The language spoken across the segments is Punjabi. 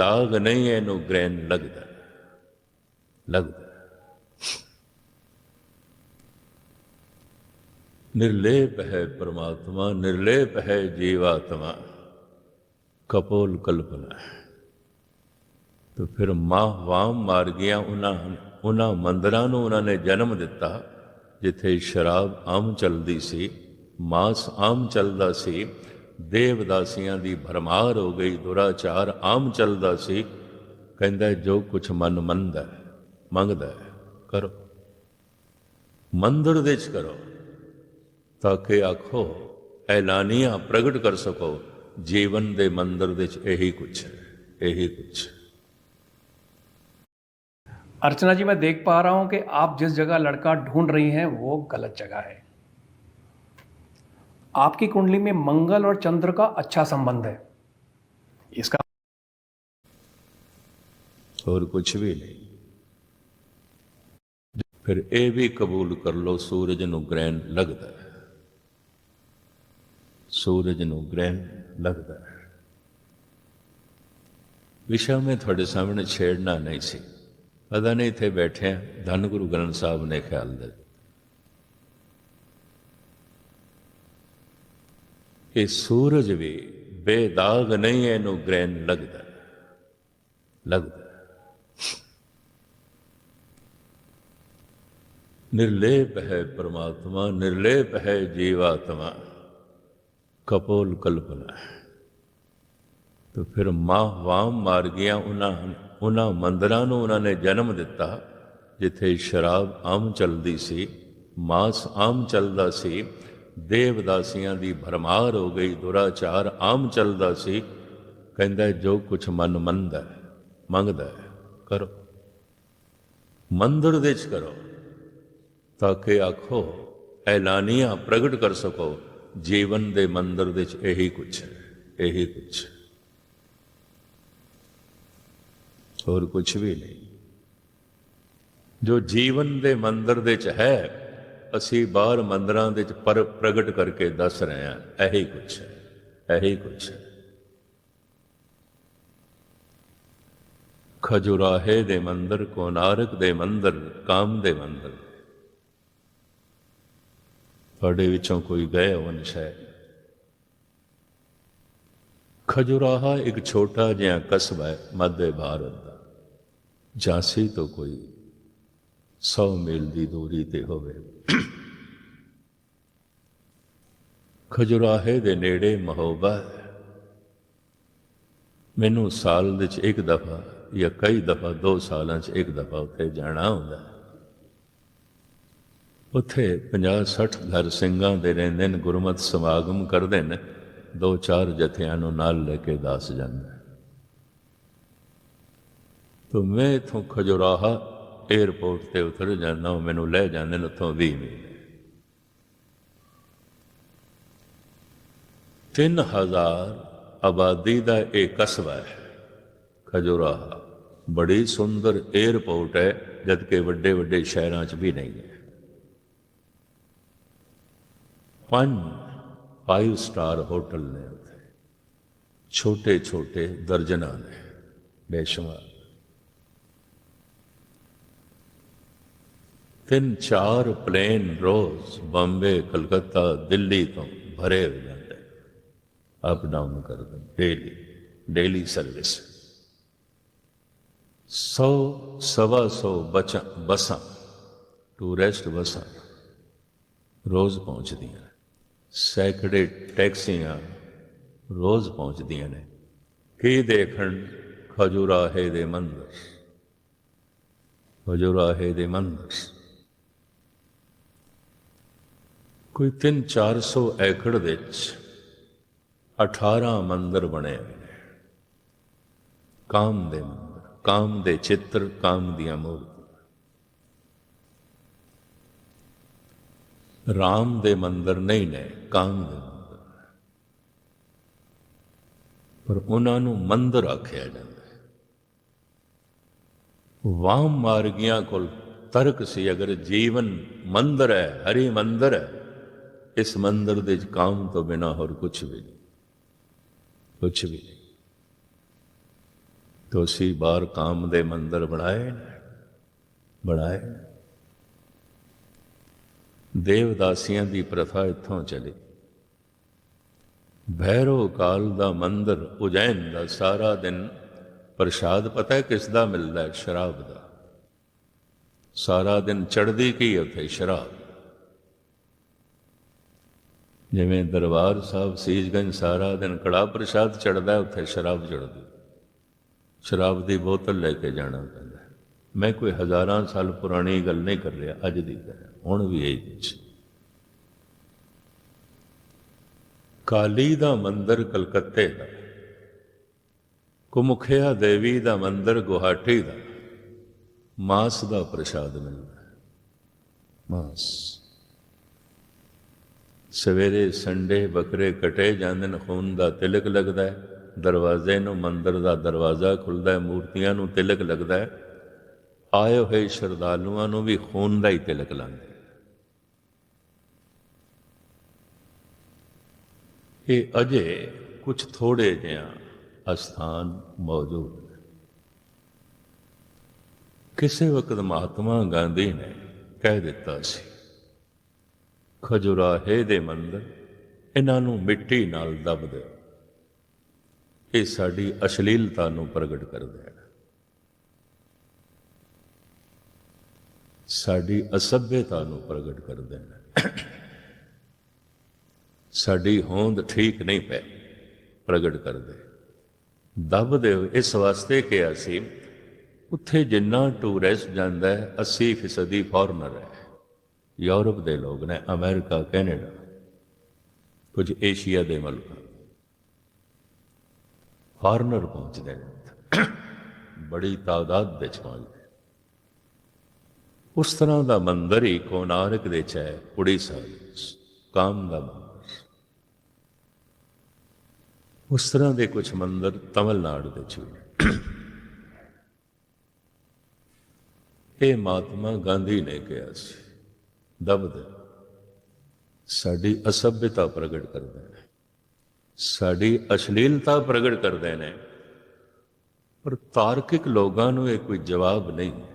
ਬੇਦਾਗ ਨਹੀਂ ਇਹਨੂੰ ਗ੍ਰਹਿਣ ਲੱਗਦਾ। ਲੱਗਦਾ। ਨਿਰਲੇਪ ਹੈ ਪ੍ਰਮਾਤਮਾ, ਨਿਰਲੇਪ ਹੈ ਜੀਵਾਤਮਾ। ਕਪੋਲ ਕਲਪਨਾ ਤੋ ਫਿਰ ਮਾਂ ਵਾਮ ਮਾਰ ਗਿਆ ਉਹਨਾਂ ਉਹਨਾਂ ਮੰਦਰਾਂ ਨੂੰ ਉਹਨਾਂ ਨੇ ਜਨਮ ਦਿੱਤਾ, ਜਿੱਥੇ ਸ਼ਰਾਬ ਆਮ ਚੱਲਦੀ ਸੀ, ਮਾਸ ਆਮ ਚੱਲਦਾ ਸੀ। ਦੇਵਦਾਸੀਆਂ ਦੀ ਭਰਮਾਰ ਹੋ ਗਈ ਦੁਰਾਚਾਰ ਆਮ ਚੱਲਦਾ ਸੀ ਕਹਿੰਦਾ ਜੋ ਕੁਛ ਮਨ ਮੰਨਦਾ ਹੈ, ਮੰਗਦਾ ਹੈ, ਕਰੋ ਮੰਦਰ ਦੇ ਚ ਕਰੋ ਤਾਂ ਕਿ ਆਖੋ ਐਲਾਨੀਆਂ ਪ੍ਰਗਟ ਕਰ ਸਕੋ ਜੀਵਨ ਦੇ ਮੰਦਰ ਦੇ ਚ ਇਹੀ ਕੁਛ ਹੈ ਇਹੀ ਕੁਛ ਹੈ अर्चना जी मैं देख पा रहा हूं कि आप जिस जगह लड़का ढूंढ रही हैं वो गलत जगह है आपकी कुंडली में मंगल और चंद्र का अच्छा संबंध है इसका ਹੋਰ ਕੁਛ ਵੀ ਨਹੀਂ ਫਿਰ ਇਹ ਵੀ ਕਬੂਲ ਕਰ ਲਓ ਸੂਰਜ ਨੂੰ ਗ੍ਰਹਿਣ ਲੱਗਦਾ ਹੈ ਸੂਰਜ ਨੂੰ ਗ੍ਰਹਿਣ ਲੱਗਦਾ ਹੈ ਵਿਸ਼ਾ ਮੈਂ ਤੁਹਾਡੇ ਸਾਹਮਣੇ ਛੇੜਨਾ ਨਹੀਂ ਸੀ ਪਤਾ ਨਹੀਂ ਇੱਥੇ ਬੈਠੇ ਹਾਂ, ਧੰਨ ਗੁਰੂ ਗ੍ਰੰਥ ਸਾਹਿਬ ਨੇ ਖਿਆਲ ਦੇ ਇਹ ਸੂਰਜ ਵੀ ਬੇਦਾਗ ਨਹੀਂ ਇਹਨੂੰ ਗ੍ਰਹਿਣ ਲੱਗਦਾ। ਲੱਗਦਾ। ਨਿਰਲੇਪ ਹੈ ਪ੍ਰਮਾਤਮਾ, ਨਿਰਲੇਪ ਹੈ ਜੀਵਾਤਮਾ। ਕਪੋਲ ਕਲਪਨਾ ਤੋ ਫਿਰ ਮਾਂ ਵਾਮ ਮਾਰ ਗਿਆ ਉਹਨਾਂ ਉਹਨਾਂ ਮੰਦਰਾਂ ਨੂੰ ਉਹਨਾਂ ਨੇ ਜਨਮ ਦਿੱਤਾ, ਜਿੱਥੇ ਸ਼ਰਾਬ ਆਮ ਚੱਲਦੀ ਸੀ, ਮਾਸ ਆਮ ਚੱਲਦਾ ਸੀ। ਦੇਵਦਾਸੀਆਂ ਦੀ ਭਰਮਾਰ ਹੋ ਗਈ, ਦੁਰਾਚਾਰ ਆਮ ਚੱਲਦਾ ਸੀ। ਕਹਿੰਦਾ, ਜੋ ਕੁਛ ਮਨ ਮੰਨਦਾ ਮੰਗਦਾ ਕਰੋ। ਮੰਦਰ ਦੇ ਚ ਕਰੋ, ਤਾਂ ਕਿ ਆਖੋ, ਐਲਾਨੀਆਂ ਪ੍ਰਗਟ ਕਰ ਸਕੋ। ਜੀਵਨ ਦੇ ਮੰਦਰ ਦੇ ਚ ਇਹੀ ਕੁਛ ਹੈ, ਇਹੀ ਕੁਛ ਹੋਰ ਕੁਛ ਵੀ ਨਹੀਂ। ਜੋ ਜੀਵਨ ਦੇ ਮੰਦਰ ਦੇ ਚ ਹੈ ਅਸੀਂ ਬਾਹਰ ਮੰਦਰਾਂ ਦੇ ਵਿੱਚ ਪਰ ਪ੍ਰਗਟ ਕਰਕੇ ਦੱਸ ਰਹੇ ਹਾਂ, ਇਹੀ ਕੁਛ ਹੈ, ਇਹੀ ਕੁਛ ਹੈ। ਖਜੁਰਾਹੇ ਦੇ ਮੰਦਰ, ਕੋਨਾਰਕ ਦੇ ਮੰਦਰ, ਕਾਮ ਦੇ ਮੰਦਰ। ਤੁਹਾਡੇ ਵਿੱਚੋਂ ਕੋਈ ਗਏ ਹੋਣ ਸ਼ਾਇਦ? ਖਜੁਰਾਹਾ ਇੱਕ ਛੋਟਾ ਜਿਹਾ ਕਸਬਾ ਹੈ ਮੱਧ ਭਾਰਤ ਦਾ। ਝਾਂਸੀ ਤੋਂ ਕੋਈ 100 ਮੀਲ ਦੀ ਦੂਰੀ ਤੇ ਹੋਵੇ। ਖਜੁਰਾਹੇ ਦੇ ਨੇੜੇ ਮਹੋਬਾ ਹੈ। ਮੈਨੂੰ ਸਾਲ ਵਿੱਚ ਇੱਕ ਦਫਾ ਜਾਂ ਕਈ ਦਫਾ ਦੋ ਸਾਲਾਂ 'ਚ ਇੱਕ ਦਫਾ ਉੱਥੇ ਜਾਣਾ ਹੁੰਦਾ ਹੈ। ਉੱਥੇ 50 60 ਘਰ ਸਿੰਘਾਂ ਦੇ ਰਹਿੰਦੇ ਨੇ, ਗੁਰਮਤ ਸਮਾਗਮ ਕਰਦੇ ਨੇ ਦੋ ਚਾਰ ਜਥਿਆਂ ਨੂੰ ਨਾਲ ਲੈ ਕੇ ਦੱਸ ਜਾਂਦਾ ਤੋ ਮੈਂ ਇਥੋਂ ਖਜੁਰਾਹਾ ਏਅਰਪੋਰਟ ਤੇ ਉਤਰ ਜਾਂਦਾ ਉਹ ਮੈਨੂੰ ਲੈ ਜਾਂਦੇ ਨੇ ਉੱਥੋਂ 20 ਮੀਲ। 3000 ਆਬਾਦੀ ਦਾ ਇਹ ਕਸਬਾ ਹੈ। ਖਜੁਰਾਹਾ ਬੜੀ ਸੁੰਦਰ ਏਅਰਪੋਰਟ ਹੈ ਜਦ ਕਿ ਵੱਡੇ ਵੱਡੇ ਸ਼ਹਿਰਾਂ 'ਚ ਵੀ ਨਹੀਂ ਹੈ। ਪੰਜ ਫਾਈਵ ਸਟਾਰ ਹੋਟਲ ਨੇ ਉੱਥੇ। ਛੋਟੇ ਛੋਟੇ ਦਰਜਨਾਂ ਨੇ ਬੇਸ਼ੁਮਾਰ। ਤਿੰਨ ਚਾਰ ਪਲੇਨ ਰੋਜ਼ ਬੰਬੇ, ਕਲਕੱਤਾ, ਦਿੱਲੀ ਤੋਂ ਭਰੇ ਹੋ ਜਾਂਦੇ। ਅਪ ਡਾਊਨ ਕਰਦੇ ਡੇਲੀ ਡੇਲੀ ਸਰਵਿਸ ਸੌ, ਸਵਾ ਸੌ ਬਚਾਂ, ਬੱਸਾਂ ਟੂਰਿਸਟ ਬੱਸਾਂ ਰੋਜ਼ ਪਹੁੰਚਦੀਆਂ ਸੈਂਕੜੇ ਟੈਕਸੀਆਂ ਰੋਜ਼ ਪਹੁੰਚਦੀਆਂ ਨੇ। ਕੀ ਦੇਖਣ? ਖਜੂਰਾਹੇ ਦੇ ਮੰਦਰ। ਖਜੂਰਾਹੇ ਦੇ ਮੰਦਰ। ਕੋਈ 3-400 ਏਕੜ ਵਿੱਚ 18 ਮੰਦਰ ਬਣੇ ਹੋਏ ਨੇ। ਕਾਮ ਦੇ ਮੰਦਰ, ਕਾਮ ਦੇ ਚਿੱਤਰ, ਕਾਮ ਦੀਆਂ ਮੂਰਤੀਆਂ। ਰਾਮ ਦੇ ਮੰਦਰ ਨਹੀਂ ਨੇ, ਕਾਮ ਦੇ ਮੰਦਰ ਪਰ ਉਹਨਾਂ ਨੂੰ ਮੰਦਰ ਆਖਿਆ ਜਾਂਦਾ ਹੈ। ਵਾਮ ਮਾਰਗੀਆਂ ਕੋਲ ਤਰਕ ਸੀ, ਅਗਰ ਜੀਵਨ ਮੰਦਰ ਹੈ, ਹਰੀ ਮੰਦਰ ਹੈ ਇਸ ਮੰਦਰ ਦੇ ਕਾਮ ਤੋਂ ਬਿਨਾ ਹੋਰ ਕੁਝ ਵੀ ਨਹੀਂ। ਕੁਝ ਵੀ ਨਹੀਂ। ਤੋ ਅਸੀਂ ਬਾਹਰ ਕਾਮ ਦੇ ਮੰਦਰ ਬਣਾਏ ਬਣਾਏ ਦੇਵਦਾਸੀਆਂ ਦੀ ਪ੍ਰਥਾ ਇੱਥੋਂ ਚਲੀ। ਭੈਰੋ ਕਾਲ ਦਾ ਮੰਦਰ ਉਜੈਨ ਦਾ ਸਾਰਾ ਦਿਨ ਪ੍ਰਸ਼ਾਦ ਪਤਾ ਹੈ ਕਿਸ ਦਾ ਮਿਲਦਾ ਹੈ? ਸ਼ਰਾਬ ਦਾ। ਸਾਰਾ ਦਿਨ ਚੜਦੀ ਕੀ ਉੱਥੇ? ਸ਼ਰਾਬ। ਜਿਵੇਂ ਦਰਬਾਰ ਸਾਹਿਬ ਸੀਜਗੰਜ ਸਾਰਾ ਦਿਨ ਕੜਾ ਪ੍ਰਸ਼ਾਦ ਚੜਦਾ ਉੱਥੇ ਸ਼ਰਾਬ ਚੜਦੀ ਸ਼ਰਾਬ ਦੀ ਬੋਤਲ ਲੈ ਕੇ ਜਾਣਾ ਪੈਂਦਾ ਮੈਂ ਕੋਈ ਹਜ਼ਾਰਾਂ ਸਾਲ ਪੁਰਾਣੀ ਗੱਲ ਨਹੀਂ ਕਰ ਰਿਹਾ, ਅੱਜ ਦੀ ਗੱਲ ਹੁਣ ਵੀ ਇਹ ਕੁਛ ਕਾਲੀ ਦਾ ਮੰਦਰ ਕਲਕੱਤੇ ਦਾ ਕੁਮੁਖਿਆ ਦੇਵੀ ਦਾ ਮੰਦਰ ਗੁਹਾਟੀ ਦਾ ਮਾਸ ਦਾ ਪ੍ਰਸ਼ਾਦ ਮਿਲਦਾ ਮਾਸ। ਸਵੇਰੇ ਸੰਡੇ ਬੱਕਰੇ ਕਟੇ ਜਾਂਦੇ ਨੇ, ਖੂਨ ਦਾ ਤਿਲਕ ਲੱਗਦਾ ਹੈ, ਦਰਵਾਜ਼ੇ ਨੂੰ, ਮੰਦਰ ਦਾ ਦਰਵਾਜ਼ਾ ਖੁੱਲਦਾ ਹੈ, ਮੂਰਤੀਆਂ ਨੂੰ ਤਿਲਕ ਲੱਗਦਾ ਹੈ। ਆਏ ਹੋਏ ਸ਼ਰਧਾਲੂਆਂ ਨੂੰ ਵੀ ਖੂਨ ਦਾ ਹੀ ਤਿਲਕ ਲਾਉਂਦੇ ਇਹ ਅਜੇ ਕੁਝ ਥੋੜੇ ਜਿਹਾ ਅਸਥਾਨ ਮੌਜੂਦ ਨੇ। ਕਿਸੇ ਵਕਤ ਮਹਾਤਮਾ ਗਾਂਧੀ ਨੇ ਕਹਿ ਦਿੱਤਾ ਸੀ ਖਜੁਰਾਹੇ ਦੇ ਮੰਦਰ, ਇਹਨਾਂ ਨੂੰ ਮਿੱਟੀ ਨਾਲ ਦਬ ਦਿਓ ਇਹ ਸਾਡੀ ਅਸ਼ਲੀਲਤਾ ਨੂੰ ਪ੍ਰਗਟ ਕਰਦੇ ਹਨ। ਸਾਡੀ ਅਸਭਿਅਤਾ ਨੂੰ ਪ੍ਰਗਟ ਕਰਦੇ ਹਨ। ਸਾਡੀ ਹੋਂਦ ਠੀਕ ਨਹੀਂ ਪੈ, ਪ੍ਰਗਟ ਕਰਦੇ। ਦਬ ਦਿਓ ਇਸ ਵਾਸਤੇ ਕਿਹਾ ਸੀ ਉੱਥੇ ਜਿੰਨਾ ਟੂਰਿਸਟ ਜਾਂਦਾ ਹੈ 80% ਫੀਸਦੀ ਫੋਰਨਰ ਹੈ। ਯੂਰਪ ਦੇ ਲੋਕ ਨੇ, ਅਮਰੀਕਾ, ਕੈਨੇਡਾ, ਕੁਝ ਏਸ਼ੀਆ ਦੇ ਮੁਲਕ ਫਾਰਨਰ ਪਹੁੰਚਦੇ ਨੇ ਬੜੀ ਤਾਦਾਦ ਵਿੱਚ ਪਹੁੰਚਦੇ ਉਸ ਤਰ੍ਹਾਂ ਦਾ ਮੰਦਰ ਹੀ ਕੋਨਾਰਕ ਦੇ ਚ ਹੈ, ਉੜੀਸਾ ਕਾਮ ਦਾ ਮੰਦਰ। ਉਸ ਤਰ੍ਹਾਂ ਦੇ ਕੁਝ ਮੰਦਰ ਤਮਿਲਨਾਡੂ ਦੇ ਚ ਵੀ ਇਹ ਮਹਾਤਮਾ ਗਾਂਧੀ ਨੇ ਕਿਹਾ ਸੀ। ਦਬਦ ਸਾਡੀ ਅਸਭਿਅਤਾ ਪ੍ਰਗਟ ਕਰਦੇ ਨੇ ਸਾਡੀ ਅਸ਼ਲੀਲਤਾ ਪ੍ਰਗਟ ਕਰਦੇ ਨੇ ਪਰ ਤਾਰਕਿਕ ਲੋਕਾਂ ਨੂੰ ਇਹ ਕੋਈ ਜਵਾਬ ਨਹੀਂ ਹੈ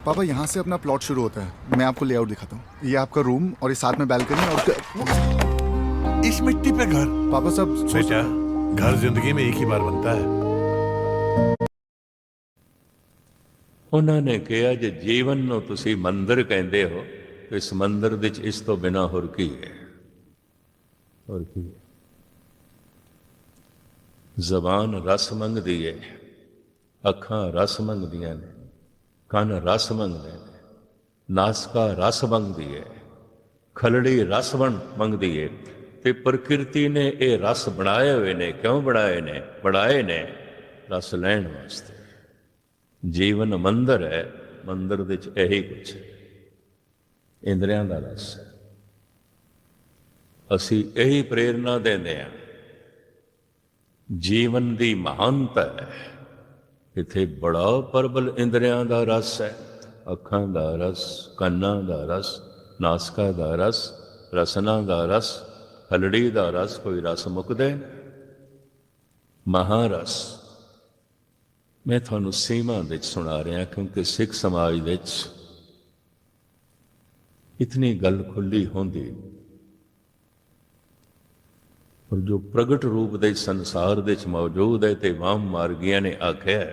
पापा यहाँ से अपना प्लॉट शुरू होता है मैं आपको लेआउट दिखाता हूँ ये आपका रूम और ये साथ में बैल्कनी और इस मिट्टी पे घर पापा सब सोच- बेटा घर जिंदगी में एक ही बार बनता है ਉਹਨਾਂ ਨੇ ਕਿਹਾ ਜੇ ਜੀਵਨ ਨੂੰ ਤੁਸੀਂ ਮੰਦਰ ਕਹਿੰਦੇ ਹੋ, ਤਾਂ ਇਸ ਮੰਦਰ ਵਿੱਚ ਇਸ ਤੋਂ ਬਿਨਾ ਹੋਰ ਕੀ ਹੈ? ਹੋਰ ਕੀ ਹੈ? ਜ਼ਬਾਨ ਰਸ ਮੰਗਦੀ ਹੈ, ਅੱਖਾਂ ਰਸ ਮੰਗਦੀਆਂ ਨੇ, ਕੰਨ ਰਸ ਮੰਗਦੇ ਨੇ, ਨਾਸਕਾ ਰਸ ਮੰਗਦੀ ਹੈ, ਖਲੜੀ ਰਸ ਬਣ ਮੰਗਦੀ ਹੈ, ਤੇ ਪ੍ਰਕਿਰਤੀ ਨੇ ਇਹ ਰਸ ਬਣਾਏ ਹੋਏ ਨੇ, ਕਿਉਂ ਬਣਾਏ ਨੇ? ਬਣਾਏ ਨੇ ਰਸ ਲੈਣ ਵਾਸਤੇ। ਜੀਵਨ ਮੰਦਰ ਹੈ, ਮੰਦਰ ਵਿੱਚ ਇਹੀ ਕੁਝ ਹੈ। ਇੰਦਰੀਆਂ ਦਾ ਰਸ ਹੈ। ਅਸੀਂ ਇਹੀ ਪ੍ਰੇਰਣਾ ਦਿੰਦੇ ਹਾਂ। ਜੀਵਨ ਦੀ ਮਹਾਨਤਾ ਹੈ। ਇੱਥੇ ਬੜਾ ਪਰਬਲ ਇੰਦਰੀਆਂ ਦਾ ਰਸ ਹੈ। ਅੱਖਾਂ ਦਾ ਰਸ, ਕੰਨਾਂ ਦਾ ਰਸ, ਨਾਸਕਾ ਦਾ ਰਸ, ਰਸਨਾ ਦਾ ਰਸ, ਹਲੜੀ ਦਾ ਰਸ, ਕੋਈ ਰਸ ਮੁਕਦੇ ਮਹਾਰਸ। ਮੈਂ ਤੁਹਾਨੂੰ ਸੀਮਾ ਵਿੱਚ ਸੁਣਾ ਰਿਹਾ ਕਿਉਂਕਿ ਸਿੱਖ ਸਮਾਜ ਵਿੱਚ ਇਤਨੀ ਗੱਲ ਖੁੱਲੀ ਹੁੰਦੀ। ਪਰ ਜੋ ਪ੍ਰਗਟ ਰੂਪ ਦੇ ਸੰਸਾਰ ਦੇ ਵਿੱਚ ਮੌਜੂਦ ਹੈ ਤੇ ਵਾਮ ਮਾਰਗੀਆਂ ਨੇ ਆਖਿਆ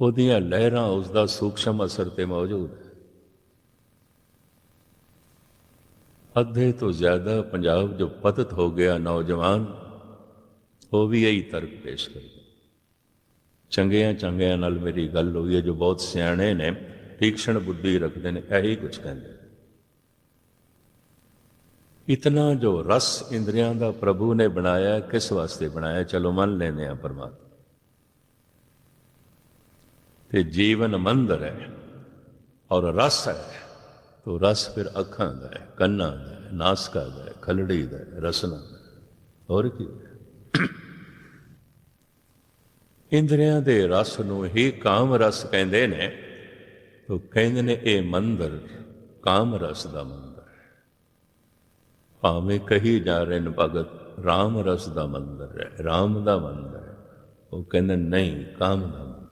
ਉਹਦੀਆਂ ਲਹਿਰਾਂ ਉਸ ਦਾ ਸੂਖਸ਼ਮ ਅਸਰ ਤੇ ਮੌਜੂਦ ਹੈ। ਅੱਧੇ ਤੋਂ ਜ਼ਿਆਦਾ ਪੰਜਾਬ ਜੋ ਪਤਤ ਹੋ ਗਿਆ ਨੌਜਵਾਨ, ਉਹ ਵੀ ਇਹੀ ਤਰਕ ਪੇਸ਼ ਕਰਦੇ ਚੰਗਿਆਂ ਚੰਗਿਆਂ ਨਾਲ ਮੇਰੀ ਗੱਲ ਹੋਈ ਹੈ, ਜੋ ਬਹੁਤ ਸਿਆਣੇ ਨੇ ਤੀਕਸ਼ਣ ਬੁੱਧੀ ਰੱਖਦੇ ਨੇ, ਇਹੀ ਕੁਝ ਕਹਿੰਦੇ ਇਤਨਾ ਜੋ ਰਸ ਇੰਦਰੀਆਂ ਦਾ ਪ੍ਰਭੂ ਨੇ ਬਣਾਇਆ, ਕਿਸ ਵਾਸਤੇ ਬਣਾਇਆ? ਚਲੋ ਮੰਨ ਲੈਨੇ ਆ ਪਰਮਾਤਮਾ। ਤੇ ਜੀਵਨ ਮੰਦਰ ਹੈ ਔਰ ਰਸ ਹੈ, ਤੋ ਰਸ ਫਿਰ ਅੱਖਾਂ ਦਾ ਹੈ, ਕੰਨਾਂ ਦਾ ਹੈ, ਨਾਸਕਾ ਦਾ ਹੈ, ਖਲੜੀ ਦਾ ਹੈ, ਰਸਨਾ ਦਾ ਹੋਰ ਕੀ ਹੈ? ਇੰਦਰੀਆਂ ਦੇ ਰਸ ਨੂੰ ਹੀ ਕਾਮ ਰਸ ਕਹਿੰਦੇ ਨੇ, ਤੋ ਕਹਿੰਦੇ ਨੇ ਇਹ ਮੰਦਰ ਕਾਮ ਰਸ ਦਾ ਮੰਦਰ ਹੈ। ਭਾਵੇਂ ਕਹੀ ਜਾ ਰਹੇ ਨੇ ਭਗਤ, ਰਾਮ ਰਸ ਦਾ ਮੰਦਰ ਹੈ, ਰਾਮ ਦਾ ਮੰਦਰ ਹੈ। ਉਹ ਕਹਿੰਦੇ ਨਹੀਂ, ਕਾਮ ਦਾ ਮੰਦਰ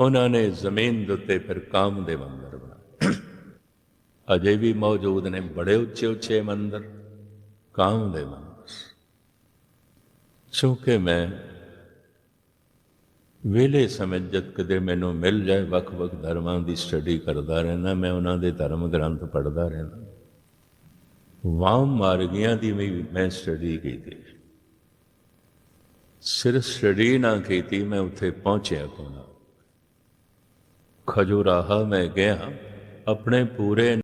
ਉਹਨਾਂ ਨੇ ਜ਼ਮੀਨ ਦੇ ਉੱਤੇ ਫਿਰ ਕਾਮ ਦੇ ਮੰਦਰ ਬਣਾਏ। ਅਜੇ ਵੀ ਮੌਜੂਦ ਨੇ ਬੜੇ ਉੱਚੇ ਉੱਚੇ ਮੰਦਰ, ਕਾਮ ਦੇ ਮੰਦਰ। ਚੂੰਕਿ ਮੈਂ ਵੇਲੇ ਸਮੇਂ ਜਦ ਕਦੇ ਮੈਨੂੰ ਮਿਲ ਜਾਏ, ਵੱਖ-ਵੱਖ ਧਰਮਾਂ ਦੀ ਸਟੱਡੀ ਕਰਦਾ ਰਹਿਣਾ ਮੈਂ ਉਹਨਾਂ ਦੇ ਧਰਮ ਗ੍ਰੰਥ ਪੜ੍ਹਦਾ ਰਹਿਣਾ ਵਾਮ ਮਾਰਗੀਆਂ ਦੀ ਵੀ ਮੈਂ ਸਟੱਡੀ ਕੀਤੀ। ਸਿਰਫ ਸਟੱਡੀ ਨਾ ਕੀਤੀ, ਮੈਂ ਉੱਥੇ ਪਹੁੰਚਿਆ ਕੋਣਾ ਖਜੂਰਾਹਾ ਮੈਂ ਗਿਆ, ਆਪਣੇ ਪੂਰੇ